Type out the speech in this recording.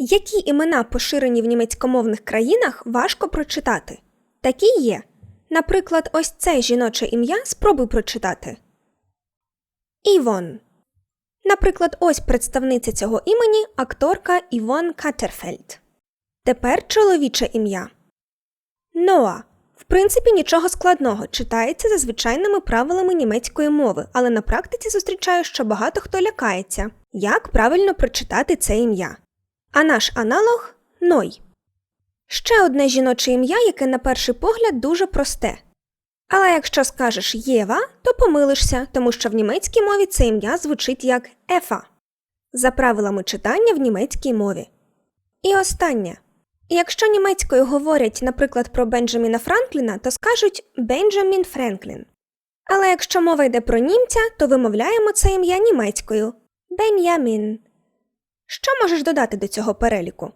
Які імена поширені в німецькомовних країнах важко прочитати? Такі є. Наприклад, ось це жіноче ім'я спробуй прочитати. Івон. Наприклад, ось представниця цього імені акторка Івон Катерфельд. Тепер чоловіче ім'я. Ноа. В принципі, нічого складного, читається за звичайними правилами німецької мови, але на практиці зустрічаю, що багато хто лякається. Як правильно прочитати це ім'я? А наш аналог Ной. Ще одне жіноче ім'я, яке на перший погляд дуже просте. Але якщо скажеш Єва, то помилишся, тому що в німецькій мові це ім'я звучить як Ефа за правилами читання в німецькій мові. І останнє. Якщо німецькою говорять, наприклад, про Бенджаміна Франкліна, то скажуть Бенджамін Френклін. Але якщо мова йде про німця, то вимовляємо це ім'я німецькою Бен'ямін. Що можеш додати до цього переліку?